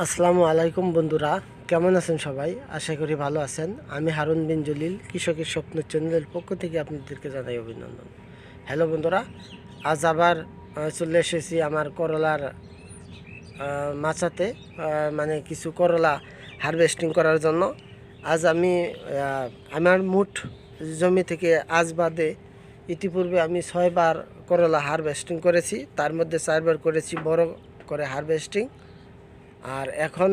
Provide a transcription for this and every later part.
আসসালামু আলাইকুম বন্ধুরা, কেমন আছেন সবাই? আশা করি ভালো আছেন। আমি হারুন বিন জলিল, কৃষকের স্বপ্ন চ্যানেলের পক্ষ থেকে আপনাদেরকে জানাই অভিনন্দন। হ্যালো বন্ধুরা, আজ আবার চলে এসেছি আমার করলার মাচাতে মানে কিছু করলা হারভেস্টিং করার জন্য। আজ আমি আমার মুঠ জমি থেকে আজ বাদে ইতিপূর্বে আমি ছয়বার করলা হারভেস্টিং করেছি। তার মধ্যে চারবার করেছি বড় করে হারভেস্টিং আর এখন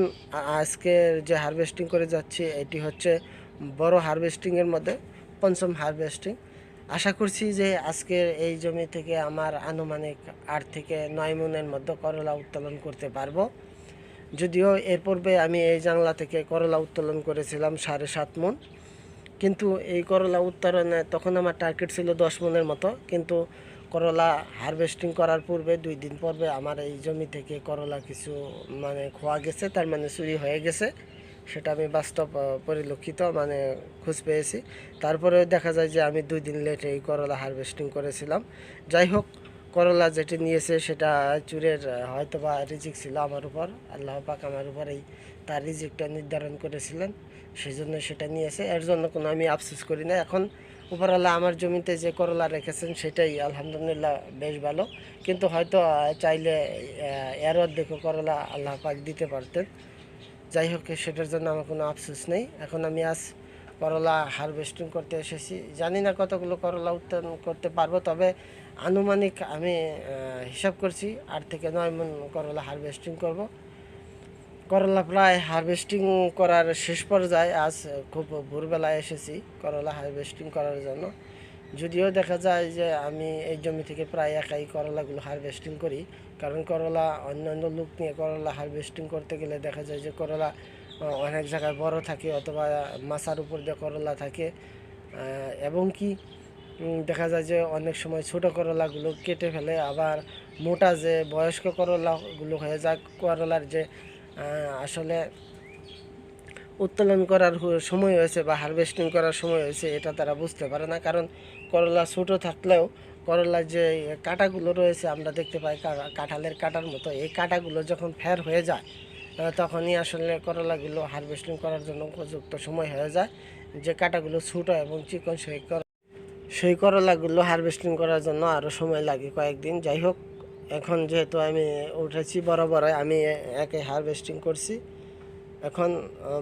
আজকে যে হারভেস্টিং করে যাচ্ছি, এটি হচ্ছে বড় হারভেস্টিংয়ের মধ্যে পঞ্চম হারভেস্টিং আশা করছি যে আজকের এই জমি থেকে আমার আনুমানিক আট থেকে নয় মনের মধ্যে করলা উত্তোলন করতে পারব। যদিও এর পূর্বে আমি এই জাংলা থেকে করলা উত্তোলন করেছিলাম সাড়ে সাত মন। কিন্তু এই করলা উত্তোলনে তখন আমার টার্গেট ছিল দশ মনের মতো। কিন্তু করলা হারভেস্টিং করার পূর্বে দুই দিন পূর্বে আমার এই জমি থেকে করলা কিছু মানে খোয়া গেছে, তার মানে চুরি হয়ে গেছে। সেটা আমি বাস্তব পরিলক্ষিত মানে খোঁজ পেয়েছি। তারপরে দেখা যায় যে আমি দুই দিন লেট এই করলা হারভেস্টিং করেছিলাম। যাই হোক, করলা যেটি নিয়েছে সেটা চুরের হয়তো বা রিজিক ছিল আমার উপর। আল্লাহ পাক আমার উপর এই তার রিজিকটা নির্ধারণ করেছিলেন। সেই জন্য সেটা নিয়েছে। এর জন্য কোনো আমি আফসোস করি না। এখন উপরওয়ালা আমার জমিতে যে করলা রেখেছেন সেটাই আলহামদুলিল্লাহ বেশ ভালো। কিন্তু হয়তো চাইলে এর অর্ধেকও করলা আল্লাহ পাক দিতে পারতেন। যাই হোক, সেটার জন্য আমার কোনো আফসোস নেই। এখন আমি আজ করলা হারভেস্টিং করতে এসেছি। জানি না কতগুলো করলা উৎপাদন করতে পারব, তবে আনুমানিক আমি হিসাব করছি, আট থেকে নয় মন করলা হারভেস্টিং করব। করলা প্রায় হারভেস্টিং করার শেষ পর্যায়ে আজ খুব ভোরবেলায় এসেছি করলা হারভেস্টিং করার জন্য। যদিও দেখা যায় যে আমি এই জমি থেকে প্রায় একাই করলাগুলো হারভেস্টিং করি, কারণ করলা অন্যান্য লোক নিয়ে করলা হারভেস্টিং করতে গেলে দেখা যায় যে করলা অনেক জায়গায় বড় থাকে অথবা মাছার উপর দিয়ে করলা থাকে এবং কি দেখা যায় যে অনেক সময় ছোট করলাগুলো কেটে ফেলে, আবার মোটা যে বয়স্ক করলাগুলো হয়ে যায়, করলার যে আসলে উত্তোলন করার সময় হয়েছে বা হারভেস্টিং করার সময় হয়েছে, এটা তারা বুঝতে পারে না। কারণ করলা ছোটো থাকলেও করলার যে কাঁটাগুলো রয়েছে, আমরা দেখতে পাই কাঁঠালের কাঁটার মতো। এই কাঁটাগুলো যখন ফের হয়ে যায় তখনই আসলে করলাগুলো হারভেস্টিং করার জন্য উপযুক্ত সময় হয়ে যায়। যে কাঁটাগুলো ছোটো এবং চিকন, সেই সেই করলাগুলো হারভেস্টিং করার জন্য আরও সময় লাগে কয়েকদিন। যাই হোক এখন যেহেতু আমি উঠেছি বড় আমি একে হারভেস্টিং করছি। এখন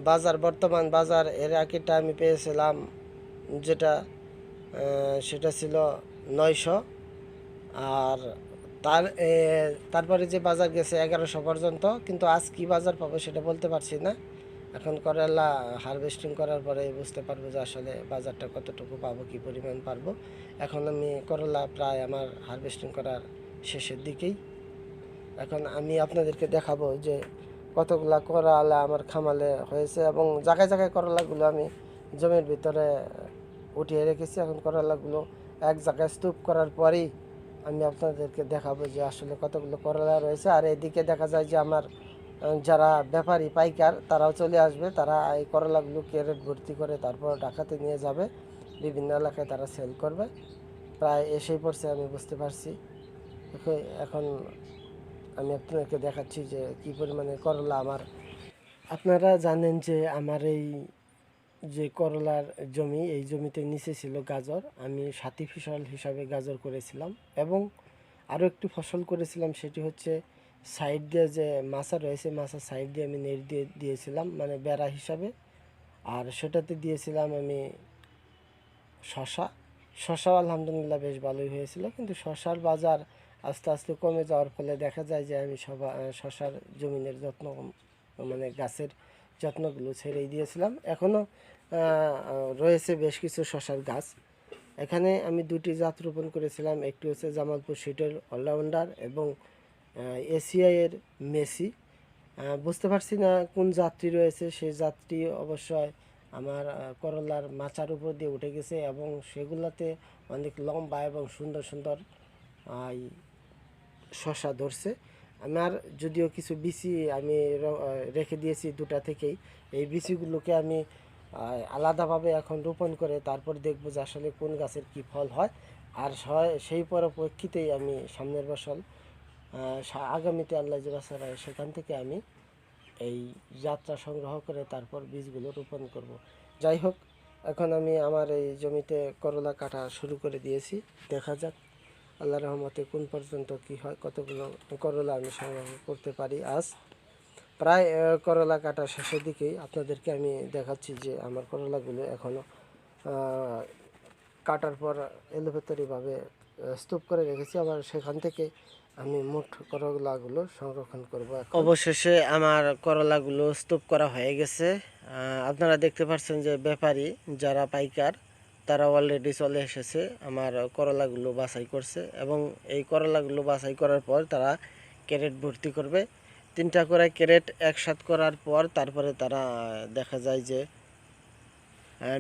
বাজার, বর্তমান বাজার এর আগেটা আমি পেয়েছিলাম যেটা সেটা ছিল নয়শো। আর তার তারপরে যে বাজার গেছে এগারোশো পর্যন্ত, কিন্তু আজ কি বাজার পাবো সেটা বলতে পারছি না। এখন করলা হারভেস্টিং করার পরে বুঝতে পারব যে আসলে বাজারটা কতটুকু পাবো, কি পরিমাণ পারব। এখন আমি করলা প্রায় আমার হারভেস্টিং করার শেষের দিকেই। এখন আমি আপনাদেরকে দেখাবো যে কতগুলা করলা আমার খামালে হয়েছে এবং জায়গায় জায়গায় করলাগুলো আমি জমির ভিতরে উঠিয়ে রেখেছি। এখন করলাগুলো এক জায়গায় স্তূপ করার পরেই আমি আপনাদেরকে দেখাবো যে আসলে কতগুলো করলা রয়েছে। আর এদিকে দেখা যায় যে আমার যারা ব্যাপারী পাইকার, তারাও চলে আসবে। তারা এই করলাগুলো ক্যারেট ভর্তি করে তারপর ঢাকাতে নিয়ে যাবে। বিভিন্ন এলাকায় তারা সেল করবে। প্রায় এসেই পড়ছে, আমি বুঝতে পারছি। এখন- আমি আপনাকে দেখাচ্ছি যে কি পরিমাণে করলা আমার। আপনারা জানেন যে আমার এই যে করলার জমি, এই জমিতে নিচে ছিল গাজর। আমি সাথী ফসল হিসাবে গাজর করেছিলাম এবং আরও একটি ফসল করেছিলাম, সেটি হচ্ছে সাইড দিয়ে যে মাছা রয়েছে মাছা সাইড দিয়ে আমি নেট দিয়ে দিয়েছিলাম মানে বেড়া হিসাবে। আর সেটাতে দিয়েছিলাম আমি শশা শশা আলহামদুলিল্লাহ বেশ ভালোই হয়েছিল, কিন্তু শশার বাজার আস্তে আস্তে কমে যাওয়ার ফলে দেখা যায় যে আমি সবা শশার জমিনের যত্ন মানে গাছের যত্নগুলো ছেড়েই দিয়েছিলাম। এখনও রয়েছে বেশ কিছু শশার গাছ। এখানে আমি দুটি জাত রোপণ করেছিলাম। একটি হচ্ছে জামালপুর সিটের অলরাউন্ডার এবং এসিআই এর মেসি। বুঝতে পারছি না কোন যাত্রী রয়েছে। সেই যাত্রী অবশ্যই আমার করলার মাচার উপর দিয়ে উঠে গেছে এবং সেগুলোতে অনেক লম্বা এবং সুন্দর সুন্দর শশা ধরছে। আমার যদিও কিছু বিচি আমি রেখে দিয়েছি দুটা থেকেই। এই বিচিগুলোকে আমি আলাদাভাবে এখন রোপণ করে তারপর দেখব যে আসলে কোন গাছের কি ফল হয়। আর সেই পরিপ্রেক্ষিতেই আমি সামনের সা- আগামীতে আল্লাহ যে সেখান থেকে আমি এই যাত্রা সংগ্রহ করে তারপর বীজগুলো রোপণ করব। যাই হোক, এখন আমি আমার এই জমিতে করলা কাটা শুরু করে দিয়েছি। দেখা যাক আল্লাহ রহমতে কোন পর্যন্ত কি হয়, কতগুলো করলা আমি সংগ্রহ করতে পারি আজ। প্রায় করলা কাটা শেষের দিকেই আপনাদেরকে আমি দেখাচ্ছি যে আমার করলাগুলো এখনও কাটার পর এলোভেতরিভাবে স্তূপ করে রেখেছি। আবার সেখান থেকে আমি মোট করলাগুলো সংরক্ষণ করব অবশেষে আমার করলাগুলো স্তূপ করা হয়ে গেছে। আপনারা দেখতে পাচ্ছেন যে ব্যাপারী যারা পাইকার তারা অলরেডি চলে এসেছে, আমার করলাগুলো বাছাই করছে এবং এই করলাগুলো বাছাই করার পর তারা ক্যারেট ভর্তি করবে। তিনটা করে ক্যারেট একসাথ করার পর তারপরে তারা, দেখা যায় যে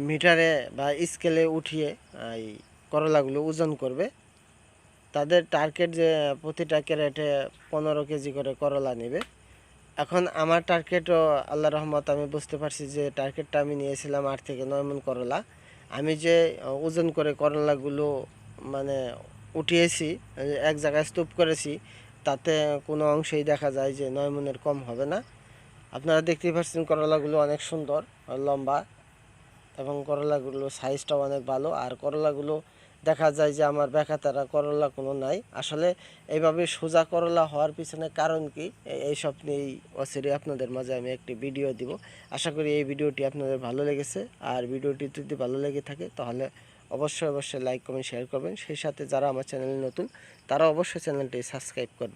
মিটারে বা স্কেলে উঠিয়ে এই করলাগুলো ওজন করবে। তাদের টার্গেট যে, প্রতিটা ক্যারেটে পনেরো কেজি করে করলা নেবে। এখন আমার টার্গেটও আল্লাহ রহমত আমি বুঝতে পারছি যে টার্গেটটা আমি নিয়েছিলাম আট থেকে নয় মন করলা। আমি যে ওজন করে করলাগুলো মানে উঠিয়েছি এক জায়গায় স্তূপ করেছি, তাতে কোনো অংশেই দেখা যায় যে নয় মনের কম হবে না। আপনারা দেখতেই পাচ্ছেন করলাগুলো অনেক সুন্দর, লম্বা, এবং করলাগুলো সাইজটাও অনেক ভালো, আর করলাগুলো দেখা যায় যে আমার ব্যাখাতারা করলা কোনো নাই। আসলে এইভাবে সোজা করলা হওয়ার পিছনে কারণ কি? এই এইসব নিয়েই অচিরে আপনাদের মাঝে আমি একটি ভিডিও দিব। আশা করি এই ভিডিওটি আপনাদের ভালো লেগেছে। আর ভিডিওটি যদি ভালো লেগে থাকে, তাহলে অবশ্যই অবশ্যই লাইক, কমেন্ট, শেয়ার করবেন। সেই সাথে যারা আমার চ্যানেলে নতুন, তারা অবশ্যই চ্যানেলটি সাবস্ক্রাইব করবেন।